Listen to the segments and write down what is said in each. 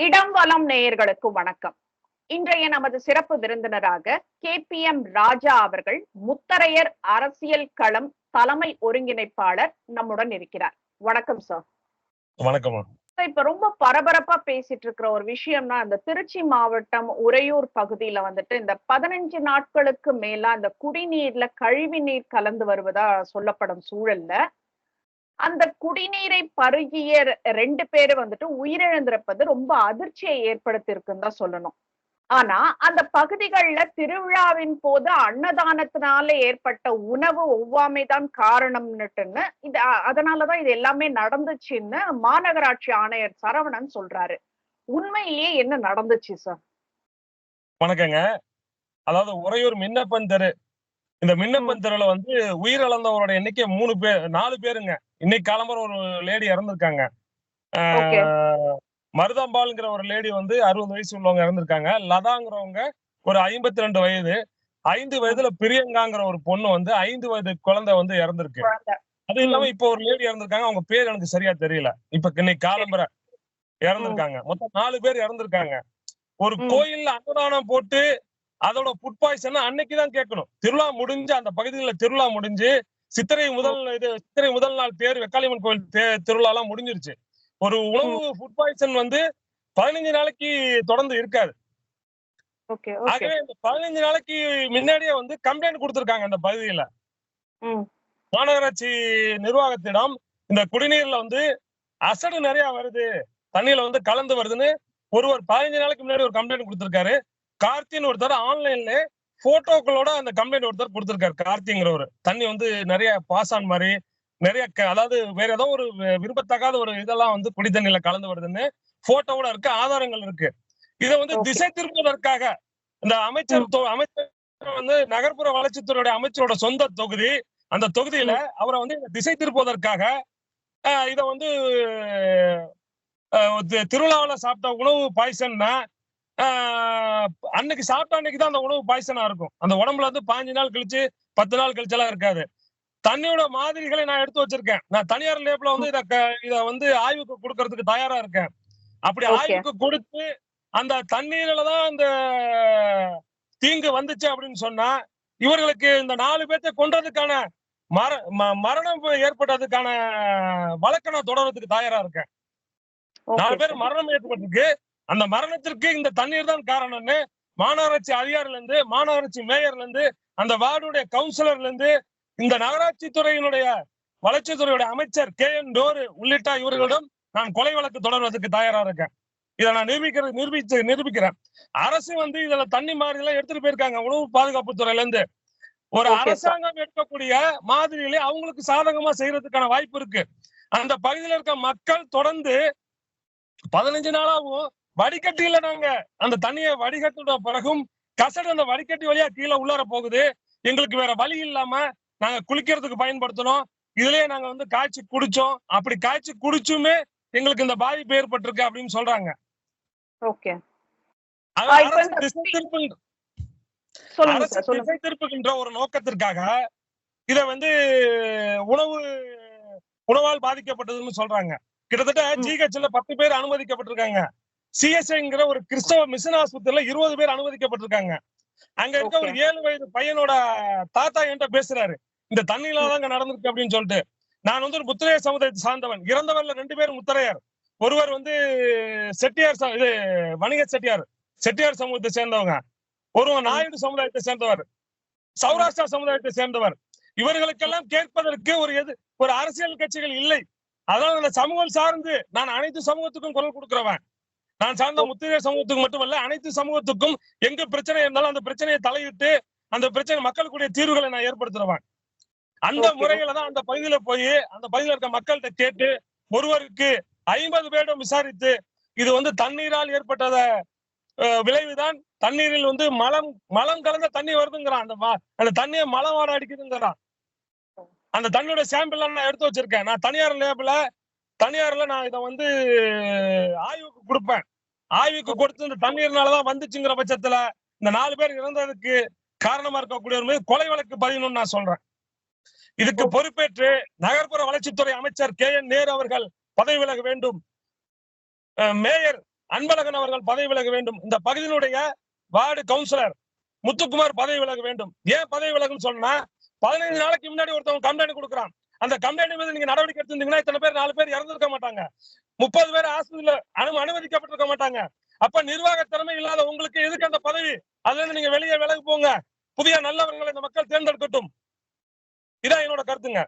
இடம் வளம் நேயர்களுக்கு வணக்கம். இன்றைய நமது சிறப்பு விருந்தினராக கே பி எம் ராஜா அவர்கள் முத்தரையர் அரசியல் களம் தலைமை ஒருங்கிணைப்பாளர் நம்முடன் இருக்கிறார். வணக்கம் சார் வணக்கம் இப்ப ரொம்ப பரபரப்பா பேசிட்டு இருக்கிற ஒரு விஷயம்னா இந்த திருச்சி மாவட்டம் உறையூர் பகுதியில வந்துட்டு இந்த பதினஞ்சு நாட்களுக்கு மேல அந்த குடிநீர்ல கழிவு நீர் கலந்து வருவதா சொல்லப்படும் சூழல்ல அந்த குடிநீரை பருகிய ரெண்டு பேரு வந்துட்டு உயிரிழந்திருப்பது ரொம்ப அதிர்ச்சியை ஏற்படுத்தியிருக்குன்னு தான் சொல்லணும். ஆனா அந்த பகுதிகள்ல திருவிழாவின் போது அன்னதானத்தினால ஏற்பட்ட உணவு ஒவ்வாமைதான் காரணம்னுட்டுன்னு இது அதனாலதான் இது எல்லாமே நடந்துச்சுன்னு மாநகராட்சி ஆணையர் சரவணன் சொல்றாரு. உண்மையிலேயே என்ன நடந்துச்சு சார்? வணக்கங்க. அதாவது உறையூர் மின்னப்பன் தெரு. இந்த மின்னப்பன் தெருல வந்து உயிரிழந்தவரோட எண்ணிக்கை மூணு பேர் நாலு பேருங்க. இன்னைக்கு காலம்பரம் ஒரு லேடி இறந்திருக்காங்க. மருதாம்பாள்ங்கிற ஒரு லேடி வந்து அறுபது வயசு உள்ளவங்க இறந்திருக்காங்க. லதாங்கிறவங்க ஒரு ஐம்பத்தி ரெண்டு வயது. ஐந்து வயதுல பிரியங்காங்கிற ஒரு பொண்ணு வந்து ஐந்து வயது குழந்தை வந்து இறந்திருக்கு. அது இல்லாம இப்போ ஒரு லேடி இறந்திருக்காங்க. அவங்க பேர் எனக்கு சரியா தெரியல. இப்ப இன்னைக்கு காலம்பர இறந்திருக்காங்க. மொத்தம் நாலு பேர் இறந்திருக்காங்க. ஒரு. கோயில்ல அன்னதானம் போட்டு அதோட ஃபுட் பாய்சன் அன்னைக்குதான் கேட்கணும். திருவிழா முடிஞ்சு அந்த பகுதியில திருவிழா முடிஞ்சு சித்திரை முதல் இது சித்திரை முதல் நாள் தேர் வெக்காளியம்மன் கோயில் திருவிழா எல்லாம் முடிஞ்சிருச்சு. ஒரு உணவு ஃபுட் பாய்சன் வந்து பதினஞ்சு நாளைக்கு தொடர்ந்து இருக்காது. ஆகவே இந்த பதினஞ்சு நாளைக்கு முன்னாடியே வந்து கம்ப்ளைண்ட் கொடுத்திருக்காங்க அந்த பகுதியில. மாநகராட்சி நிர்வாகத்திடம் இந்த குடிநீர்ல வந்து அசடு நிறைய வருது. தண்ணியில வந்து கலந்து வருதுன்னு ஒருவர் பதினஞ்சு நாளைக்கு முன்னாடி ஒரு கம்ப்ளைண்ட் கொடுத்திருக்காரு. கார்த்தின்னு ஒருத்தர் ஆன்லைன்ல போட்டோக்களோட அந்த கம்ப்ளைண்ட் ஒருத்தர் கொடுத்திருக்காரு கார்த்திங்கிறவர். தண்ணி வந்து நிறைய பாஸ் ஆன் மாதிரி நிறைய அதாவது வேற ஏதோ ஒரு வி- விரும்பத்தகாத ஒரு இதெல்லாம் வந்து குடி தண்ணியில கலந்து வருதுன்னு போட்டோவோட இருக்கு ஆதாரங்கள் இருக்கு. இதை வந்து. திசை திருப்புவதற்காக இந்த அமைச்சர் அமைச்சர் வந்து நகர்ப்புற வளர்ச்சித்துறையுடைய அமைச்சரோட சொந்த தொகுதி அந்த தொகுதியில அவரை வந்து திசை திருப்புவதற்காக இத வந்து திருவிழாவுல சாப்பிட்ட உணவு பாய்சன்னா அன்னைக்கு சாப்பிட்ட அன்னைக்கு தான் அந்த உணவு பாய்சனா இருக்கும். அந்த உடம்புல வந்து பாஞ்சு நாள் கழிச்சு பத்து நாள் கழிச்செல்லாம் இருக்காது. தண்ணியோட மாதிரிகளை நான் எடுத்து வச்சிருக்கேன். நான் தனியார் லேப்ல வந்து இத இத வந்து ஆய்வுக்கு கொடுக்கறதுக்கு தயாரா இருக்கேன். அப்படி. ஆய்வுக்கு கொடுத்து அந்த தண்ணீர்ல தான் இந்த தீங்கு வந்துச்சு அப்படின்னு சொன்னா இவர்களுக்கு இந்த நாலு பேர்த்தை கொன்றதுக்கான மர மரணம் ஏற்பட்டதுக்கான வழக்க நான் தொடர்றதுக்கு தயாரா இருக்கேன். நாலு பேர் மரணம் ஏற்பட்டிருக்கு. அந்த மரணத்திற்கு இந்த தண்ணீர் தான் காரணம்னு மாநகராட்சி அதிகாரில இருந்து மாநகராட்சி மேயர்ல இருந்து அந்த வார்டுடைய கவுன்சிலர்ல இருந்து இந்த நகராட்சி துறையினுடைய வளர்ச்சித்துறையுடைய அமைச்சர் கே என் டோரு உள்ளிட்ட இவர்களிடம் நான் கொலை வழக்கு தொடர்வதற்கு தயாரா இருக்கேன். இதை நான் நிரூபிக்கிறது நிரூபிச்சு நிரூபிக்கிறேன். அரசு வந்து இதுல தண்ணி மாதிரி எல்லாம் எடுத்துட்டு போயிருக்காங்க உணவு பாதுகாப்பு துறையில இருந்து ஒரு. அரசாங்கம் எடுக்கக்கூடிய மாதிரியிலே அவங்களுக்கு சாதகமா செய்யறதுக்கான வாய்ப்பு இருக்கு. அந்த பகுதியில இருக்க மக்கள் தொடர்ந்து பதினஞ்சு நாளாவும் வடிகட்டியில நாங்க அந்த தண்ணியை வடிகட்டின பிறகும் கசடு அந்த வடிகட்டி வழியா கீழே உள்ளார போகுது. எங்களுக்கு வேற வழி இல்லாம நாங்க குளிக்கிறதுக்கு பயன்படுத்தினோம். இதுலயே நாங்க வந்து காய்ச்சி குடிச்சோம். அப்படி காய்ச்சி குடிச்சுமே எங்களுக்கு இந்த பாதிப்பு ஏற்பட்டிருக்கு அப்படின்னு சொல்றாங்க. திசை திருப்புகின்ற ஒரு நோக்கத்திற்காக இத வந்து உணவு உணவால் பாதிக்கப்பட்டதுன்னு சொல்றாங்க. கிட்டத்தட்ட. ஜிஹெச்ல பத்து பேர் அனுமதிக்கப்பட்டிருக்காங்க. சிஎஸ்ஐங்கிற ஒரு கிறிஸ்தவ மிஷன் ஆஸ்பத்திரியில இருபது பேர் அனுமதிக்கப்பட்டிருக்காங்க. அங்க இருக்க ஒரு ஏழு வயது பையனோட தாத்தா என்கிட்ட பேசுறாரு. இந்த தண்ணியில தான் இங்க நடந்திருக்கு அப்படின்னு சொல்லிட்டு. நான் வந்து ஒரு முத்திரையர் சமுதாயத்தை சார்ந்தவன். இறந்தவர்ல ரெண்டு பேர் முத்திரையர். ஒருவர் வந்து செட்டியார் இது வணிக செட்டியார். செட்டியார் சமூகத்தை சேர்ந்தவங்க. ஒருவன் நாயுடு சமுதாயத்தை சேர்ந்தவர். சௌராஷ்டிரா சமுதாயத்தை சேர்ந்தவர். இவர்களுக்கெல்லாம் கேட்பதற்கு ஒரு எது ஒரு அரசியல் கட்சிகள் இல்லை. அதனால அந்த சமூகம் சார்ந்து நான் அனைத்து சமூகத்துக்கும் குரல் கொடுக்கிறவன். நான் சார்ந்த முத்திரையர் சமூகத்துக்கு மட்டுமல்ல அனைத்து சமூகத்துக்கும் எங்க பிரச்சனை இருந்தாலும் அந்த பிரச்சனையை தலையிட்டு அந்த பிரச்சனை மக்களுக்குடைய தீர்வுகளை நான் ஏற்படுத்துறவன் அந்த. முறையில தான் அந்த பகுதியில போய் அந்த பகுதியில இருக்க மக்கள்கிட்ட கேட்டு ஒருவருக்கு ஐம்பது பேரிடம் விசாரித்து இது வந்து தண்ணீரால் ஏற்பட்டத விளைவுதான். தண்ணீரில் வந்து மலம் மலம் கலந்த தண்ணி வருதுங்கிறான். அந்த அந்த தண்ணியை மலம் வாட அடிக்குதுங்கிறான். அந்த தண்ணியோட சாம்பிள் நான் எடுத்து வச்சிருக்கேன். நான் தனியார் லேபில் தனியார்ல நான் இதை வந்து ஆய்வுக்கு கொடுப்பேன். ஆய்வுக்கு கொடுத்து இந்த தண்ணீர்னாலதான் வந்துச்சுங்கிற பட்சத்துல இந்த நாலு பேர் இறந்ததுக்கு காரணமா இருக்கக்கூடிய ஒரு கொலை வழக்கு பதியணும்னு நான் சொல்றேன். இதுக்கு பொறுப்பேற்று நகர்ப்புற வளர்ச்சித்துறை அமைச்சர் கே என் நேரு அவர்கள் பதவி விலக வேண்டும். மேயர் அன்பழகன் அவர்கள் பதவி விலக வேண்டும். இந்த பகுதியினுடைய வார்டு கவுன்சிலர் முத்துக்குமார் பதவி விலக வேண்டும். ஏன் பதவி விலகுன்னு சொன்னா பதினைந்து நாளைக்கு முன்னாடி ஒருத்தவங்க கம்ப்ளைண்ட் கொடுக்குறான். அந்த கம்ப்ளைண்ட் மீது நீங்க நடவடிக்கை எடுத்திருந்தீங்கன்னா இத்தனை பேர் நாலு பேர் இறந்திருக்க மாட்டாங்க. முப்பது பேர் ஆஸ்பத்திரியில அனு அனுமதிக்கப்பட்டிருக்க மாட்டாங்க. அப்ப நிர்வாக திறமை இல்லாத உங்களுக்கு எதுக்கு அந்த பதவி? அதுல இருந்து நீங்க வெளியே விலகு போங்க. புதிய நல்லவர்களை இந்த மக்கள் தேர்ந்தெடுக்கட்டும். இதான் என்னோட கருத்துங்க.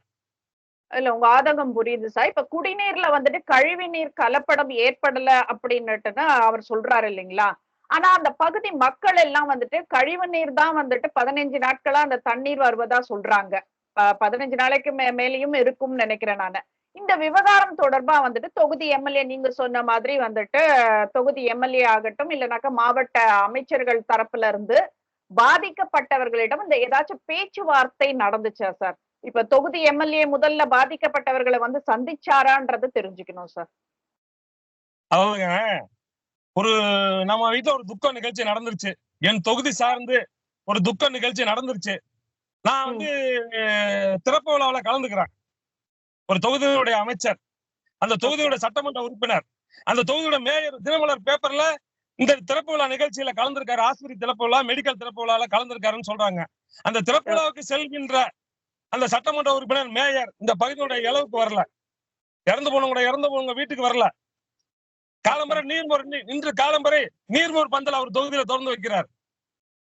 இல்ல உங்க ஆதங்கம் புரியுது சார். இப்ப குடிநீர்ல வந்துட்டு கழிவு நீர் கலப்படம் ஏற்படல அப்படின்னுட்டுன்னா அவர் சொல்றாரு இல்லைங்களா? ஆனா அந்த பகுதி மக்கள் எல்லாம் வந்துட்டு கழிவு நீர் தான் வந்துட்டு பதினைஞ்சு நாட்களா அந்த தண்ணீர் வருவதா சொல்றாங்க. பதினஞ்சு நாளைக்கு மே மேலேயும் இருக்கும்னு நினைக்கிறேன் நானு. இந்த விவகாரம் தொடர்பா வந்துட்டு தொகுதி எம்எல்ஏ நீங்க சொன்ன மாதிரி வந்துட்டு தொகுதி எம்எல்ஏ ஆகட்டும் இல்லைனாக்கா மாவட்ட அமைச்சர்கள் தரப்புல இருந்து பாதிக்கப்பட்டவர்களிடம் இந்த ஏதாச்சும் பேச்சுவார்த்தை நடந்துச்சா சார்? இப்ப தொகுதி எம்எல்ஏ முதல்ல பாதிக்கப்பட்டவர்களை வந்து சந்திச்சாரான்றது தெரிஞ்சுக்கணும் சார். அதாவதுங்க ஒரு நம்ம வீட்டுல ஒரு துக்க நிகழ்ச்சி நடந்துருச்சு. என் தொகுதி சார்ந்து ஒரு துக்க நிகழ்ச்சி நடந்துருச்சு. நான் வந்து திறப்பு விழாவில் கலந்துக்கிறேன் ஒரு தொகுதியுடைய அமைச்சர் அந்த தொகுதியோட சட்டமன்ற உறுப்பினர் அந்த தொகுதியோட மேயர் தினமலர் பேப்பர்ல இந்த திறப்பு விழா நிகழ்ச்சியில கலந்திருக்காரு. ஆஸ்பத்திரி திறப்பு விழா மெடிக்கல் திறப்பு விழால கலந்திருக்காருன்னு சொல்றாங்க. அந்த திறப்பு விழாவுக்கு செல்கின்ற அந்த சட்டமன்ற உறுப்பினர் மேயர் இந்த பகுதியோட இளவுக்கு வரல. இறந்து போனவங்க இறந்து போனவங்க வீட்டுக்கு வரல. காலம்பரை நீர்மோர் இன்று காலம்பரை நீர்மோர் பந்தல் அவர் தொகுதியில திறந்து வைக்கிறார்.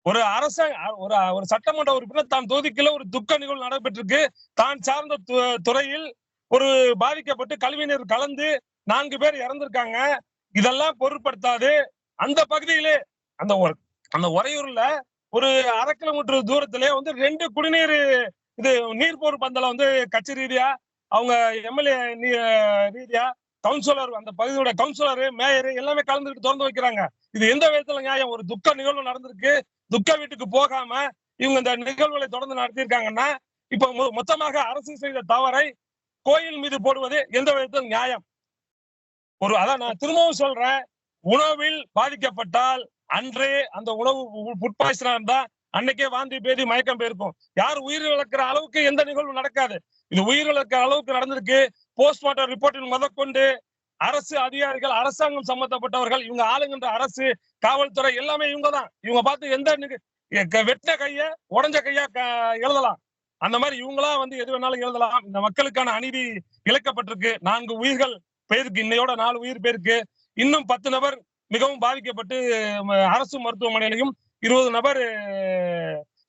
ஒரு அரசாங்க ஒரு ஒரு சட்டமன்ற உறுப்பினர் தான் தொகுதிக்குள்ள ஒரு துக்க நிகழ்வு நடைபெற்றிருக்கு. தான் சார்ந்த து- துறையில் ஒரு பாதிக்கப்பட்டு கல்வியினர் கலந்து நான்கு பேர் இறந்திருக்காங்க. இதெல்லாம் பொருட்படுத்தாது. அந்த பகுதியிலே அந்த ஒரு- அந்த உறையூர்ல ஒரு அரை கிலோமீட்டர் தூரத்திலே வந்து ரெண்டு குடிநீர் இது நீர்போர் பந்தல வந்து கட்சி ரீதியா அவங்க எம்எல்ஏ ரீதியா கவுன்சிலர் அந்த பகுதியோட கவுன்சிலர் மேயர் எல்லாமே கலந்துட்டு திறந்து வைக்கிறாங்க. இது எந்த விதத்துல நியாயம்? ஒரு துக்க நிகழ்வு நடந்திருக்கு. துக்க வீட்டுக்கு போகாம இவங்க இந்த நிகழ்வுகளை தொடர்ந்து நடத்தியிருக்காங்கன்னா இப்ப மொத்தமாக அரசு செய்த தவறை கோயில் மீது போடுவது எந்த விதத்தில் நியாயம்? ஒரு அதான் நான் திரும்பவும் சொல்றேன். உணவில் பாதிக்கப்பட்டால் அன்றே அந்த உணவு ஃபுட் பாய்சனா இருந்தா அன்னைக்கே வாந்தி பேதி மயக்கம் போயிருக்கும். யார் உயிர் இழக்கிற அளவுக்கு எந்த நிகழ்வு நடக்காது. இது உயிர் அளவுக்கு நடந்திருக்கு. போஸ்ட்மார்ட்டம் ரிப்போர்ட்டில் முதற்கொண்டு அரசு அதிகாரிகள் அரசாங்கம் சம்பந்தப்பட்டவர்கள் இவங்க ஆளுங்கின்ற அரசு காவல்துறை எல்லாமே இவங்க தான் இவங்க பார்த்து எந்த வெட்ட க- கைய உடஞ்ச கையா க- எழுதலாம். அந்த மாதிரி இவங்களா வந்து எது வேணாலும் எழுதலாம். இந்த மக்களுக்கான அநீதி இழக்கப்பட்டிருக்கு. நான்கு உயிர்கள் பேருக்கு இன்னையோட நாலு உயிர் பேருக்கு. இன்னும் பத்து நபர் மிகவும் பாதிக்கப்பட்டு அரசு மருத்துவமனையிலையும் இருபது நபர்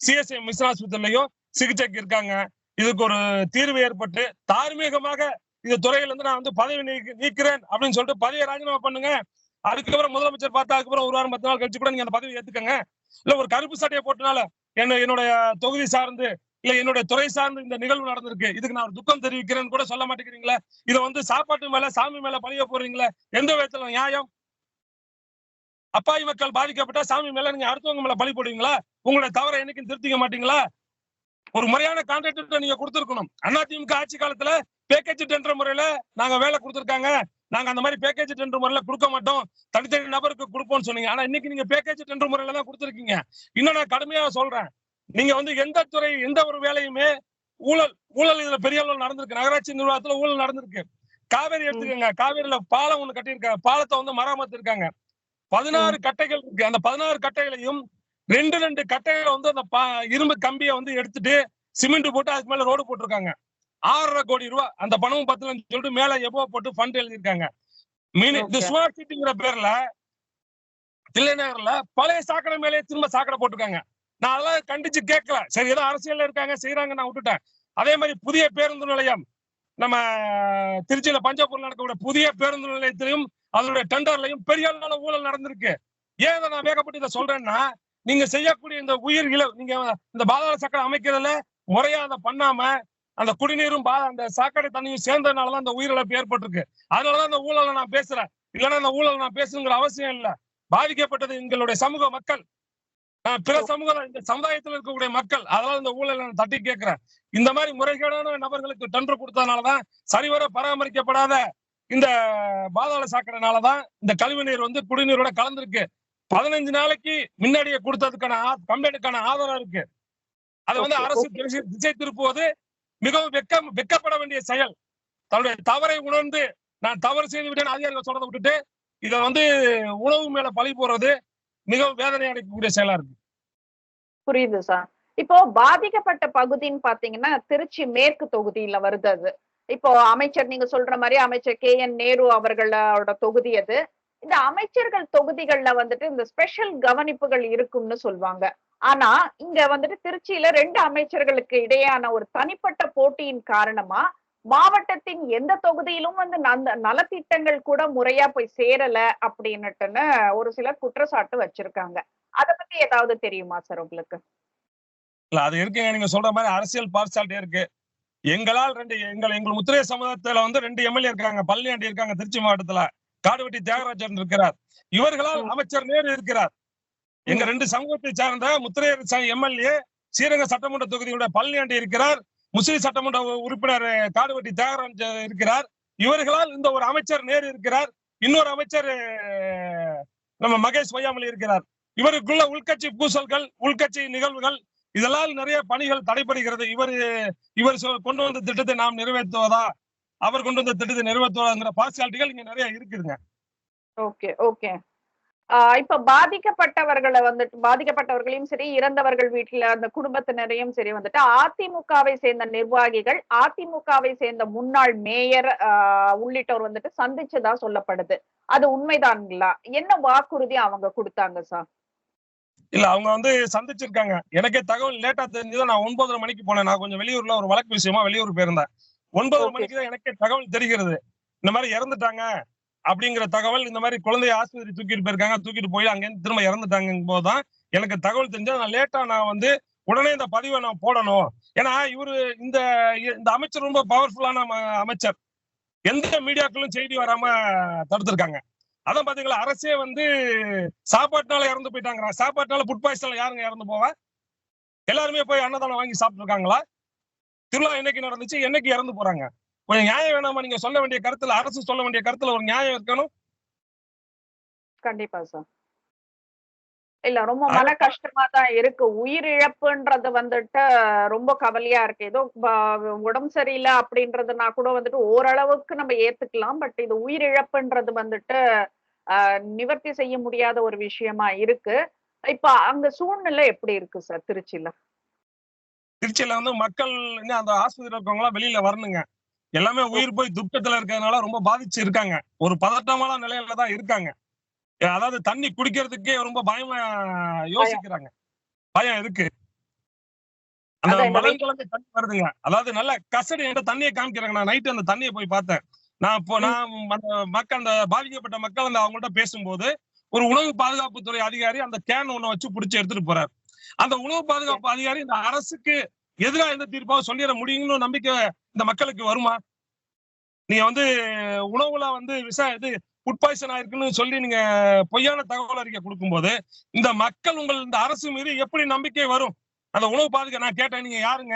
சிஎஸ்ஐ மிஷன் ஆஸ்பத்திரிலையும் சிகிச்சைக்கு இருக்காங்க. இதுக்கு ஒரு தீர்வு ஏற்பட்டு தார்மீகமாக இந்த துறையில இருந்து நான் வந்து பதவி நீக்கிறேன் அப்படின்னு சொல்லிட்டு பதவியை ராஜினாமா பண்ணுங்க. அதுக்கப்புறம் முதலமைச்சர் பார்த்தா அதுக்கப்புறம் ஒரு வாரம் பத்து நாள் கழிச்சு கூட நீங்க அந்த பதவி ஏத்துக்கங்க. இல்ல ஒரு கருப்பு சட்டையை போட்டனால என்ன என்னுடைய தொகுதி சார்ந்து இல்ல என்னுடைய துறை சார்ந்து இந்த நிகழ்வு நடந்திருக்கு. இதுக்கு நான் ஒரு துக்கம் தெரிவிக்கிறேன்னு கூட சொல்ல மாட்டேங்கிறீங்களா. இதை வந்து சாப்பாட்டு மேல சாமி மேல பழிய போறீங்களே எந்த விதத்துல நியாயம்? அப்பாவி மக்கள் பாதிக்கப்பட்டா சாமி மேல நீங்க அடுத்தவங்க மேல பழி போடுவீங்களா? உங்களுடைய தவறை என்னைக்கும் திருத்திக்க மாட்டீங்களா? ஒரு முறையான கான்ட்ராக்ட் நீங்க கொடுத்திருக்கணும். அதிமுக ஆட்சி காலத்துல பேக்கேஜ் டெண்டர் முறையில நாங்க வேலை கொடுத்திருக்காங்க. நாங்க அந்த மாதிரி பேக்கேஜ் டெண்டர் முறையில கொடுக்க மாட்டோம். தனித்தனி நபருக்கு கொடுப்போம்னு சொன்னீங்க. ஆனா இன்னைக்கு நீங்க பேக்கேஜ் டெண்டர் முறையில தான் கொடுத்திருக்கீங்க. இன்னும் நான் கடுமையா சொல்றேன். நீங்க வந்து எந்த துறை எந்த ஒரு வேலையுமே ஊழல் ஊழல் இதுல பெரிய அளவில் நடந்திருக்கு. நகராட்சி நிர்வாகத்துல ஊழல் நடந்திருக்கு. காவேரி எடுத்துக்கோங்க. காவேரியில பாலம் ஒண்ணு கட்டியிருக்காங்க. பாலத்தை வந்து மராமத்து இருக்காங்க. பதினாறு கட்டைகள் இருக்கு. அந்த பதினாறு கட்டைகளையும் ரெண்டு ரெண்டு கட்டைகளை வந்து அந்த இரும்பு கம்பியை வந்து எடுத்துட்டு சிமெண்ட் போட்டு அதுக்கு மேல ரோடு போட்டிருக்காங்க. ஆறரை கோடி ரூபாய் அந்த பணமும் பத்தலன்னு சொல்லிட்டு மேல எவ்வளோ போட்டு ஃபண்ட் எழுதியிருக்காங்க. மீன் இந்த. ஸ்மார்ட் சிட்டிங்கிற பேர்ல தில்லைநகர்ல பழைய சாக்கடை மேலே திரும்ப சாக்கடை போட்டிருக்காங்க. நான் அதெல்லாம் கண்டிச்சு கேட்கல. சரி ஏதோ அரசியல்ல இருக்காங்க செய்யறாங்க நான் விட்டுட்டேன். அதே மாதிரி புதிய பேருந்து நிலையம் நம்ம திருச்சியில பஞ்சாபூர்ல நடக்கக்கூடிய புதிய பேருந்து நிலையத்திலையும் அதனுடைய டெண்டர்லையும் பெரிய அளவுல ஊழல் நடந்திருக்கு. ஏன் நான் வேகப்பட்டு இதை சொல்றேன்னா நீங்க செய்யக்கூடிய இந்த உயிர் இழ நீங்க இந்த பாதாள சாக்கடை அமைக்கிறதுல முறையா அதை பண்ணாம அந்த குடிநீரும் பா அந்த சாக்கடை தண்ணியும் சேர்ந்ததுனாலதான் அந்த உயிரிழப்பு ஏற்பட்டிருக்கு. அதனாலதான் அந்த ஊழலை நான் பேசுறேன். இல்லைன்னா அந்த ஊழல் நான் பேசணுங்கிற அவசியம் இல்ல. பாதிக்கப்பட்டது எங்களுடைய சமூக மக்கள். பிற சமூக இந்த சமுதாயத்தில் இருக்கக்கூடிய மக்கள். அதனால இந்த ஊழலை நான் தட்டி கேட்கிறேன். இந்த மாதிரி முறைகேடான நபர்களுக்கு டெண்டர் கொடுத்ததுனாலதான் சரிவர பராமரிக்கப்படாத இந்த பாதாள சாக்கடைனாலதான் இந்த கழிவு நீர் வந்து குடிநீரோட கலந்திருக்கு. பதினஞ்சு நாளைக்கு முன்னாடியே கொடுத்ததுக்கான கம்ப்ளைண்ட்டுக்கான ஆதாரம் இருக்கு. அதை வந்து அரசு திசை- திசை திருப்புவது மிகவும் வெக்கம் வெக்கப்பட வேண்டிய செயல். தன்னுடைய தவறை உணர்ந்து நான் தவறு செய்து விட்டேன் அதிகாரிகள் சொல்றதை விட்டுட்டு இத வந்து உணவு மேல பழி போடுறது மிகவும் வேதனை அடைக்கக்கூடிய செயலா இருக்கு. புரியுது சார் இப்போ பாதிக்கப்பட்ட பகுதின்னு பாத்தீங்கன்னா திருச்சி மேற்கு தொகுதியில வருது அது. இப்போ அமைச்சர் நீங்க சொல்ற மாதிரி அமைச்சர் கே என் நேரு அவர்களோட தொகுதி அது. இந்த அமைச்சர்கள் தொகுதிகள்ல வந்துட்டு இந்த ஸ்பெஷல் கவனிப்புகள் இருக்கும்னு சொல்லுவாங்க ஆனா இங்க வந்துட்டு திருச்சியில ரெண்டு அமைச்சர்களுக்கு இடையான ஒரு தனிப்பட்ட போட்டியின் காரணமா மாவட்டத்தின் எந்த தொகுதியிலும் வந்து அந்த நலத்திட்டங்கள் கூட முறையா போய் சேரல அப்படின்னுட்டுன்னு ஒரு சிலர் குற்றச்சாட்டு வச்சிருக்காங்க. அத பத்தி ஏதாவது தெரியுமா சார் உங்களுக்கு? இல்ல அது இருக்குங்க நீங்க சொல்ற மாதிரி அரசியல் பார்சாலிட்டி இருக்கு. எங்களால் ரெண்டு எங்கள் எங்கள் முத்திரைய சமுதாயத்துல வந்து ரெண்டு எம்எல்ஏ இருக்காங்க. பழனியாண்டி இருக்காங்க திருச்சி மாவட்டத்துல. காடுவெட்டி தியாகராஜன் இருக்கிறார். இவர்களால். அமைச்சர் நேரு இருக்கிறார். எங்க ரெண்டு சமூகத்தை சார்ந்த முத்திரையர் எம்எல்ஏ ஸ்ரீரங்க சட்டமன்ற தொகுதியுடைய பழனியாண்டி இருக்கிறார். முஸ்லிம் சட்டமன்ற உறுப்பினர் காடுவெட்டி தியாகராஜன் இருக்கிறார். இவர்களால் இந்த ஒரு அமைச்சர் நேரு இருக்கிறார். இன்னொரு அமைச்சர் நம்ம மகேஷ் பொய்யாமொழி இருக்கிறார். இவருக்குள்ள உள்கட்சி பூசல்கள் உள்கட்சி நிகழ்வுகள் இதெல்லாம் நிறைய பணிகள் தடைபடுகிறது. இவர் இவர் கொண்டு வந்த திட்டத்தை நாம் நிறைவேற்றுவதா? அவர் கொண்டு வந்த திட்டத்தை நிறைவேற்றுவதாங்கிற பார்சியாலிட்டிகள் இங்க நிறைய இருக்குதுங்க. ஓகே ஓகே இப்ப பாதிக்கப்பட்டவர்களை வந்துட்டு பாதிக்கப்பட்டவர்களையும் சரி இறந்தவர்கள் வீட்டுல அந்த குடும்பத்தினரையும் சரி வந்துட்டு அதிமுகவை சேர்ந்த நிர்வாகிகள் அதிமுகவை சேர்ந்த முன்னாள் மேயர் உள்ளிட்டோர் வந்துட்டு சந்திச்சதா சொல்லப்படுது. அது உண்மைதான்ங்களா? என்ன வாக்குறுதி அவங்க கொடுத்தாங்க சார் இல்ல அவங்க வந்து சந்திச்சிருக்காங்க. எனக்கே தகவல் லேட்டா தெரிஞ்சது நான் ஒன்பதரை மணிக்கு போனேன். நான் கொஞ்சம் வெளியூர்ல ஒரு வழக்கு விஷயமா வெளியூர் போயிருந்தேன். Okay. மணிக்கு தான் எனக்கே தகவல் தெரிகிறது. இந்த மாதிரி இறந்துட்டாங்க அப்படிங்கிற தகவல் இந்த மாதிரி குழந்தைய ஆஸ்பத்திரி தூக்கிட்டு போயிருக்காங்க தூக்கிட்டு போய் அங்கேருந்து திரும்ப இறந்துட்டாங்க போதுதான் எனக்கு தகவல் தெரிஞ்சது. நான் லேட்டா நான் வந்து உடனே இந்த பதிவை நான் போடணும். ஏன்னா இவரு இந்த இந்த அமைச்சர் ரொம்ப பவர்ஃபுல்லான அமைச்சர். எந்த மீடியாக்களும் செய்தி வராம தடுத்திருக்காங்க. அதான் பாத்தீங்களா அரசே வந்து சாப்பாட்டுனால இறந்து போயிட்டாங்க சாப்பாட்டுனால ஃபுட் பாய்சன்ல யாருங்க இறந்து போவா? எல்லாருமே போய் அன்னதானம் வாங்கி சாப்பிட்டு இருக்காங்களா திருவிழா என்னைக்கு நடந்துச்சு? என்னைக்கு இறந்து போறாங்க? கொஞ்சம் நியாயம் வேணாமா? நீங்க சொல்ல வேண்டிய கருத்துல அரசு சொல்ல வேண்டிய கருத்துல ஒரு நியாயம் இருக்கணும்? கண்டிப்பா சார் இல்ல ரொம்ப மன கஷ்டமா தான் இருக்கு. உயிரிழப்புன்றது வந்துட்டு ரொம்ப கவலையா இருக்கு. ஏதோ உடம்பு சரியில்லை அப்படின்றதுனா கூட வந்துட்டு ஓரளவுக்கு நம்ம ஏத்துக்கலாம். பட் இது உயிரிழப்புன்றது வந்துட்டு நிவர்த்தி செய்ய முடியாத ஒரு விஷயமா இருக்கு. இப்ப அங்க சூழ்நிலை எப்படி இருக்கு சார் திருச்சியில திருச்சியில வந்து மக்கள் அந்த ஆஸ்பத்திரியில இருக்கவங்க எல்லாம் வெளியில வரணுங்க. எல்லாமே உயிர் போய் துக்கத்துல இருக்கிறதுனால ரொம்ப பாதிச்சு இருக்காங்க. ஒரு பதட்டமான நிலையில தான் இருக்காங்க. அதாவது தண்ணி குடிக்கிறதுக்கே ரொம்ப பயமா யோசிக்கிறாங்க. பயம் இருக்கு. அந்த வெயில் கலந்து தண்ணி வருதுங்க. அதாவது நல்ல கசடி என்கிட்ட தண்ணியை காமிக்கிறாங்க. நான் நைட்டு அந்த தண்ணியை போய் பார்த்தேன். நான் இப்போ. நான் மக்கள் அந்த பாதிக்கப்பட்ட மக்கள் அந்த அவங்கள்ட்ட பேசும்போது ஒரு உணவு பாதுகாப்புத்துறை அதிகாரி அந்த கேன் ஒண்ணு வச்சு புடிச்சு எடுத்துட்டு போறாரு. அந்த உணவு பாதுகாப்பு அதிகாரி இந்த அரசுக்கு எதிராக எந்த தீர்ப்பாக சொல்லிட முடியும்னு நம்பிக்கை இந்த மக்களுக்கு வருமா? நீங்க வந்து உணவுல வந்து விஷ இது ஃபுட் பாய்சன் ஆயிருக்குன்னு சொல்லி நீங்க பொய்யான தகவல் அறிக்கை கொடுக்கும்போது இந்த மக்கள் உங்கள் இந்த அரசு மீது எப்படி நம்பிக்கை வரும்? அந்த உணவு பாதுகா நான் கேட்டேன் நீங்க யாருங்க?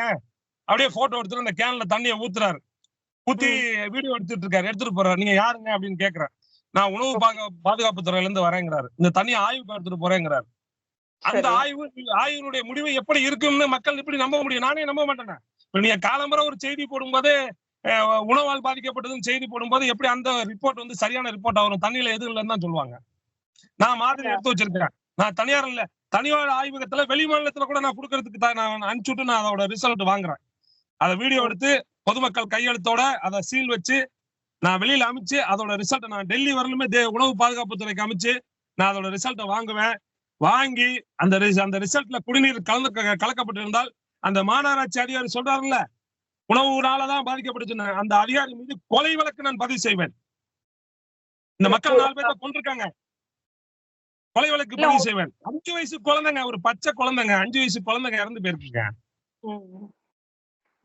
அப்படியே போட்டோ எடுத்துட்டு அந்த கேன்ல தண்ணியை ஊத்துறாரு. ஊத்தி வீடியோ எடுத்துட்டு இருக்காரு. எடுத்துட்டு போறாரு. நீங்க யாருங்க அப்படின்னு கேக்குறேன் நான் உணவு பாதுகா பாதுகாப்பு துறையில இருந்து வரேங்கிறாரு. இந்த தண்ணியை ஆய்வுக்கு எடுத்துட்டு போறேங்கிறாரு. அந்த. ஆய்வு ஆய்வினுடைய முடிவு எப்படி இருக்கும்னு மக்கள் எப்படி நம்ப முடியும். நானே நம்ப மாட்டேனே. நீங்க காலம்பர ஒரு செய்தி போடும்போது உணவால் பாதிக்கப்பட்டதுன்னு செய்தி போடும்போது எப்படி அந்த ரிப்போர்ட் வந்து சரியான ரிப்போர்ட் வரும் தண்ணியில எதுவும் இல்லைன்னு தான் சொல்லுவாங்க. நான் மாதிரி எடுத்து வச்சிருக்கேன். நான் தனியார் இல்ல. தனியார் ஆய்வகத்துல வெளி மாநிலத்துல கூட நான் கொடுக்கறதுக்கு தான் நான் அனுப்பிச்சுட்டு நான் அதோட ரிசல்ட் வாங்குறேன். அதை வீடியோ எடுத்து பொதுமக்கள் கையெழுத்தோட அதை சீல் வச்சு நான் வெளியில அமைச்சு அதோட ரிசல்ட்டை நான் டெல்லி வரலுமே உணவு பாதுகாப்பு துறைக்கு அமைச்சு நான் அதோட ரிசல்ட்டை வாங்குவேன். வாங்கி அந்த அந்த ரிசல்ட்ல குடிநீர் கலந்து கலக்கப்பட்டிருந்தால் அந்த மாநகராட்சி அதிகாரி சொல்றாருல்ல உணவுனாலதான் பாதிக்கப்பட்டுச்சுன்னு. அந்த அதிகாரி மீது கொலை வழக்கு நான் பதிவு செய்வேன். இந்த மக்கள் நாலு பேர்த்த கொண்டிருக்காங்க கொலை வழக்கு பதிவு செய்வேன். அஞ்சு வயசு குழந்தைங்க ஒரு பச்சை குழந்தைங்க அஞ்சு வயசு குழந்தைங்க இறந்து போயிருக்குங்க.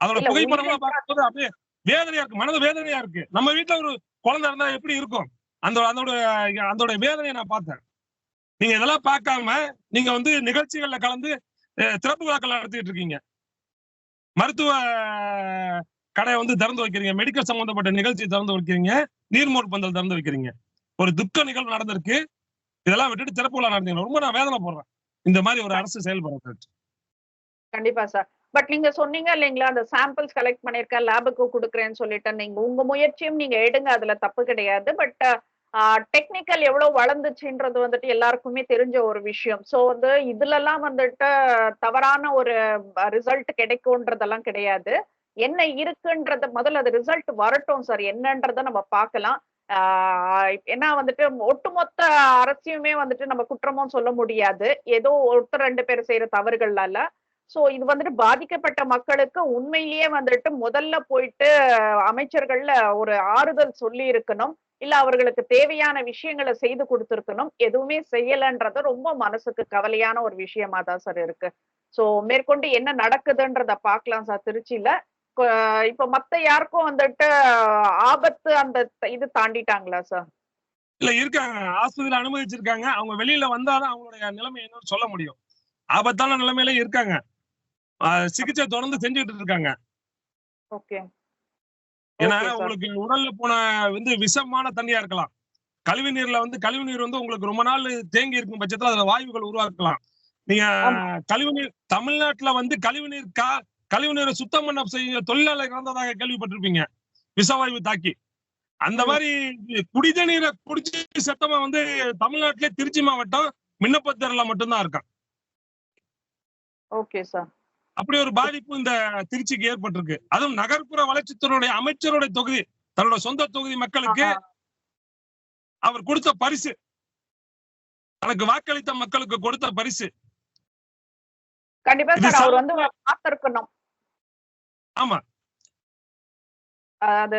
அதோட உயிரிழப்பு- பார்க்கும்போது அப்படியே வேதனையா இருக்கு மனது வேதனையா இருக்கு. நம்ம வீட்டுல ஒரு குழந்தை இருந்தா எப்படி இருக்கும்? அந்த அதோட அதோட வேதனையை நான் பார்த்தேன். நீங்க இதெல்லாம் பார்க்காம நீங்க வந்து நிகழ்ச்சிகள்ல கலந்து திறப்பு விழாக்கள் நடத்திட்டு இருக்கீங்க. மருத்துவ கடை வந்து திறந்து வைக்கிறீங்க. மெடிக்கல் சம்பந்தப்பட்ட நிகழ்ச்சி திறந்து வைக்கிறீங்க. நீர்மோர் பந்தல் திறந்து வைக்கிறீங்க. ஒரு துக்க நிகழ்வு நடந்திருக்கு. இதெல்லாம் விட்டுட்டு திறப்பு விழா நடந்தீங்க ரொம்ப நான் வேதனை போடுறேன். இந்த மாதிரி ஒரு அரசு செயல்படுறது கண்டிப்பா சார் பட் நீங்க சொன்னீங்க இல்லைங்களா அந்த சாம்பிள்ஸ் கலெக்ட் பண்ணிருக்கேன் லேபுக்கு கொடுக்குறேன்னு சொல்லிட்டு. நீங்க உங்க முயற்சியும் நீங்க எடுங்க அதுல தப்பு கிடையாது. பட் டெக்னிக்கல் எவ்வளவு வளர்ந்துச்சுன்றது வந்துட்டு எல்லாருக்குமே தெரிஞ்ச ஒரு விஷயம். சோ வந்து இதுல எல்லாம் வந்துட்டு தவறான ஒரு ரிசல்ட் கிடைக்கும்ன்றதெல்லாம் கிடையாது. என்ன இருக்குன்றத முதல்ல அது ரிசல்ட் வரட்டும் சார் என்னன்றத நம்ம பார்க்கலாம். ஆஹ் ஏன்னா வந்துட்டு ஒட்டுமொத்த அரசியுமே வந்துட்டு நம்ம குற்றமும் சொல்ல முடியாது. ஏதோ ஒருத்தர் ரெண்டு பேர் செய்யற தவறுகளால சோ இது வந்துட்டு பாதிக்கப்பட்ட மக்களுக்கு உண்மையிலேயே வந்துட்டு முதல்ல போயிட்டு அமைச்சர்கள்ல ஒரு ஆறுதல் சொல்லி இருக்கணும் இல்ல அவர்களுக்கு தேவையான விஷயங்களை செய்து கொடுத்திருக்கணும். எதுவுமே செய்யலன்றது ரொம்ப மனசுக்கு கவலையான ஒரு விஷயமா தான் சார் இருக்கு. சோ மேற்கொண்டு என்ன நடக்குதுன்றத பார்க்கலாம் சார் திருச்சியில. இப்ப மத்த யாருக்கும் வந்துட்டு ஆபத்து அந்த இது தாண்டிட்டாங்களா சார் இல்ல இருக்காங்க. ஆஸ்பத்திரியில அனுமதிச்சிருக்காங்க. அவங்க வெளியில வந்தாதான் அவங்களுடைய நிலைமை என்னன்னு சொல்ல முடியும். ஆபத்தான நிலைமையில இருக்காங்க. சிகிச்சை தொடர்ந்து செஞ்சுட்டு இருக்காங்க. ஏன்னா. உங்களுக்கு உடல்ல போன வந்து விஷமான தண்ணியா இருக்கலாம். கழிவு நீர்ல வந்து கழிவு நீர் வந்து உங்களுக்கு ரொம்ப நாள் தேங்கி இருக்கும் பட்சத்துல அதுல வாயுகள் உருவாக்கலாம். நீங்க. கழிவு நீர் தமிழ்நாட்டுல வந்து கழிவு நீர் கா கழிவு நீரை சுத்தம் பண்ண செய்ய தொழிலாளர் இறந்ததாக கேள்விப்பட்டிருப்பீங்க. விஷவாயு தாக்கி. அந்த. மாதிரி குடித நீரை குடிச்சு செத்தவன் வந்து தமிழ்நாட்டிலே திருச்சி மாவட்டம் மின்னப்பத்தேரில மட்டும்தான் இருக்கான் ஓகே சார். அப்படி ஒரு பாதிப்பு இந்த திருச்சிக்கு ஏற்பட்டிருக்கு. அதுவும் நகர்ப்புற வளர்ச்சித்துறையுடைய அமைச்சருடைய தொகுதி தன்னோட சொந்த தொகுதி மக்களுக்கு அவர் கொடுத்த பரிசு. தனக்கு வாக்களித்த மக்களுக்கு கொடுத்த பரிசு. கண்டிப்பா சார் அவர் வந்து பார்த்திருக்கணும். ஆமா. அது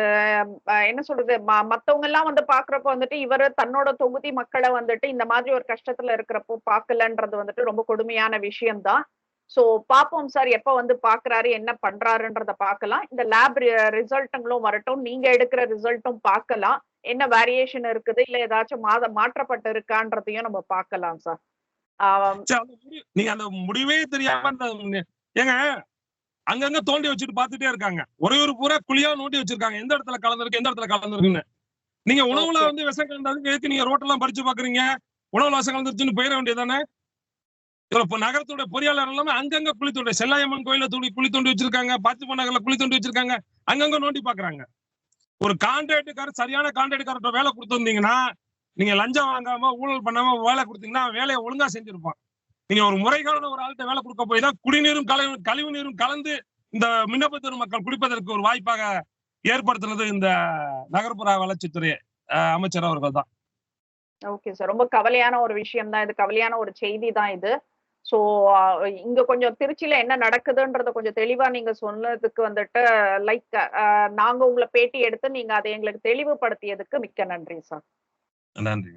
என்ன சொல்றது மத்தவங்க எல்லாம் வந்து பாக்குறப்ப வந்துட்டு இவரு தன்னோட தொகுதி மக்களை வந்துட்டு இந்த மாதிரி ஒரு கஷ்டத்துல இருக்கிறப்போ பாக்கலன்றது வந்துட்டு ரொம்ப கொடுமையான விஷயம்தான். சோ பாப்போம் சார் எப்ப வந்து பாக்குறாரு என்ன பண்றாருன்றத பார்க்கலாம் இந்த லேப் ரிசல்ட்டுங்களும் வரட்டும். நீங்க எடுக்கிற ரிசல்ட்டும் பார்க்கலாம் என்ன வேரியேஷன் இருக்குது? இல்ல ஏதாச்சும் மாத மாற்றப்பட்டு இருக்கான்றதையும் நம்ம பார்க்கலாம் சார். அந்த நீங்க அந்த முடிவே தெரியாம ஏங்க அங்கங்க தோண்டி வச்சுட்டு பாத்துட்டே இருக்காங்க. ஒரே ஒரு பூரா குழியா நோண்டி வச்சிருக்காங்க. எந்த இடத்துல கலந்துருக்கு எந்த இடத்துல கலந்துருக்குன்னு. நீங்க உணவுல. வந்து விஷம் கலந்ததுக்கு எதுக்கு நீங்க ரோட்டெல்லாம் பறிச்சு பாக்குறீங்க? உணவுல விஷம் கலந்துருச்சுன்னு போயிட வேண்டியதானே நகரத்துடைய நகரத்தோட பொறியாளர் எல்லாமே அங்கங்க குழி தோண்டி செல்லாயம்மன் கோயில தூண்டி குழி தோண்டி வச்சிருக்காங்க பாத்திமா நகர்ல குழி தோண்டி வச்சிருக்காங்க அங்கங்க நோண்டி பாக்குறாங்க ஒரு கான்ட்ராக்டுக்காரர் சரியான கான்ட்ராக்டுக்காரர்கிட்ட வேலை கொடுத்துருந்தீங்கன்னா நீங்க லஞ்சம் வாங்காம ஊழல் பண்ணாம வேலை கொடுத்தீங்கன்னா வேலையை ஒழுங்கா செஞ்சிருப்பான். நீங்க ஒரு முறைகான ஒரு ஆள்கிட்ட வேலை கொடுக்க போய் தான் குடிநீரும் கழிவு கழிவு நீரும் கலந்து இந்த மின்னப்பத்தூர் மக்கள் குடிப்பதற்கு ஒரு வாய்ப்பாக ஏற்படுத்தினது இந்த நகர்ப்புற வளர்ச்சித்துறை அஹ், அமைச்சர் அவர்கள் தான். ஓகே சார் ரொம்ப கவலையான ஒரு விஷயம் தான் இது கவலையான ஒரு செய்தி தான் இது. ஸோ இங்க கொஞ்சம் திருச்சியில என்ன நடக்குதுன்றத கொஞ்சம் தெளிவா நீங்க சொன்னதுக்கு வந்துட்டு லைக் நாங்க உங்களை பேட்டி எடுத்து நீங்க அதை எங்களுக்கு தெளிவுபடுத்தியதுக்கு மிக்க நன்றி சார் நன்றி